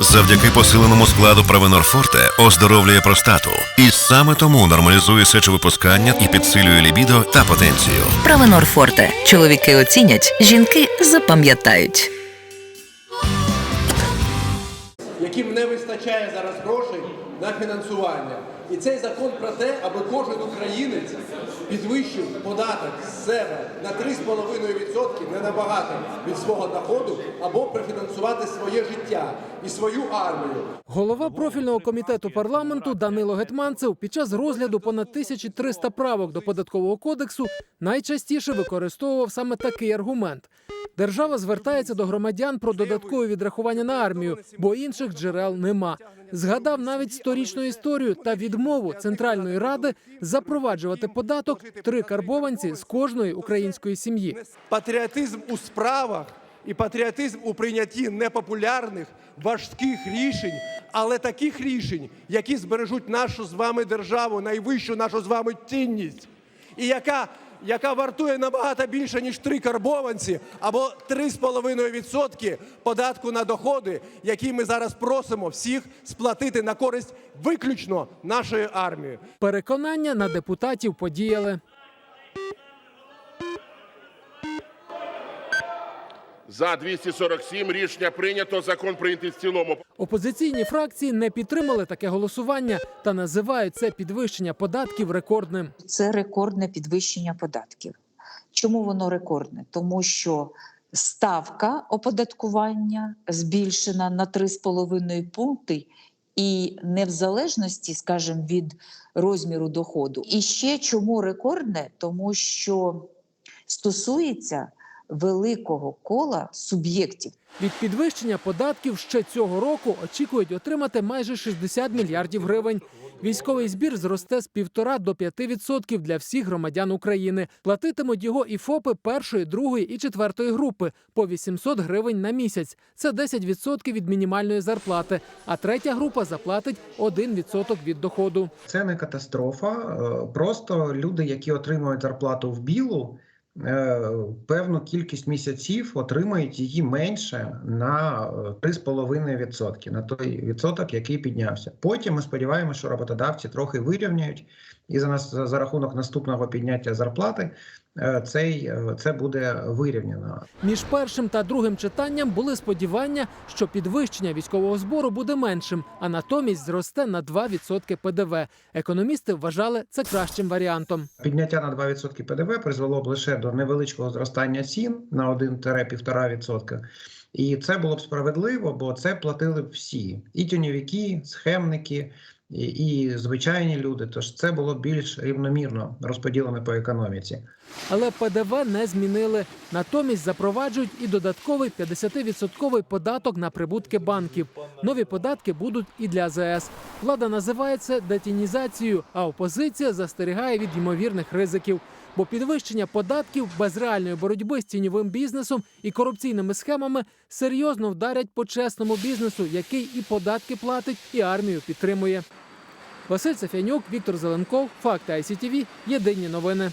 Завдяки посиленому складу Провенорфорте оздоровлює простату. І саме тому нормалізує сечовипускання і підсилює лібідо та потенцію. Провенорфорте Чоловіки оцінять, жінки запам'ятають. яким не вистачає зараз грошей на фінансування. І цей закон про те, аби кожен українець підвищив податок з себе на 3,5% не набагато від свого доходу, або профінансувати своє життя і свою армію. Голова профільного комітету парламенту Данило Гетманцев під час розгляду понад 1300 правок до податкового кодексу найчастіше використовував саме такий аргумент. Держава звертається до громадян про додаткові відрахування на армію, бо інших джерел нема. Згадав навіть сторічну історію та відмову Центральної ради запроваджувати податок три карбованці з кожної української сім'ї. Патріотизм у справах і патріотизм у прийнятті непопулярних, важких рішень, але таких рішень, які збережуть нашу з вами державу, найвищу нашу з вами цінність, і яка, яка вартує набагато більше, ніж три карбованці або 3,5% податку на доходи, які ми зараз просимо всіх сплатити на користь виключно нашої армії. Переконання на депутатів подіяли. За 247 рішення прийнято. Закон прийнятий в цілому. Опозиційні фракції не підтримали таке голосування та називають це підвищення податків рекордним. це рекордне підвищення податків. Чому воно рекордне? Тому що ставка оподаткування збільшена на 3,5 пункти, і не в залежності, скажімо, від розміру доходу. І ще чому рекордне? Тому що стосується великого кола суб'єктів. Від підвищення податків ще цього року очікують отримати майже 60 мільярдів гривень. Військовий збір зросте з півтора до 5% для всіх громадян України. Платитимуть його і ФОПи першої, другої і четвертої групи по 800 гривень на місяць. Це 10% від мінімальної зарплати. А третя група заплатить 1% від доходу. Це не катастрофа. е, Просто люди, які отримують зарплату в білу, певну кількість місяців отримають її менше на е, 3,5%, на той відсоток, який піднявся. Потім ми сподіваємося, що роботодавці трохи вирівняють, і за нас за рахунок наступного підняття зарплати е, цей е, це буде вирівняно. Між першим та другим читанням були сподівання, що підвищення військового збору буде меншим, а натомість зросте на 2% ПДВ. Економісти вважали це кращим варіантом. Підняття на 2% ПДВ призвело б лише до невеличкого зростання цін на 1-1,5%. І це було б справедливо, бо це платили б всі: і тюньовики, схемники, і, і звичайні люди. Тож це було більш рівномірно розподілено по економіці. Але ПДВ не змінили. Натомість запроваджують і додатковий 50-відсотковий податок на прибутки банків. Нові податки будуть і для АЗС. Влада називає це детінізацією, а опозиція застерігає від ймовірних ризиків. Бо підвищення податків без реальної боротьби з тіньовим бізнесом і корупційними схемами серйозно вдарять по чесному бізнесу, який і податки платить, і армію підтримує. Василь Сафянюк, Віктор Зеленков, Факти ICTV, Єдині новини.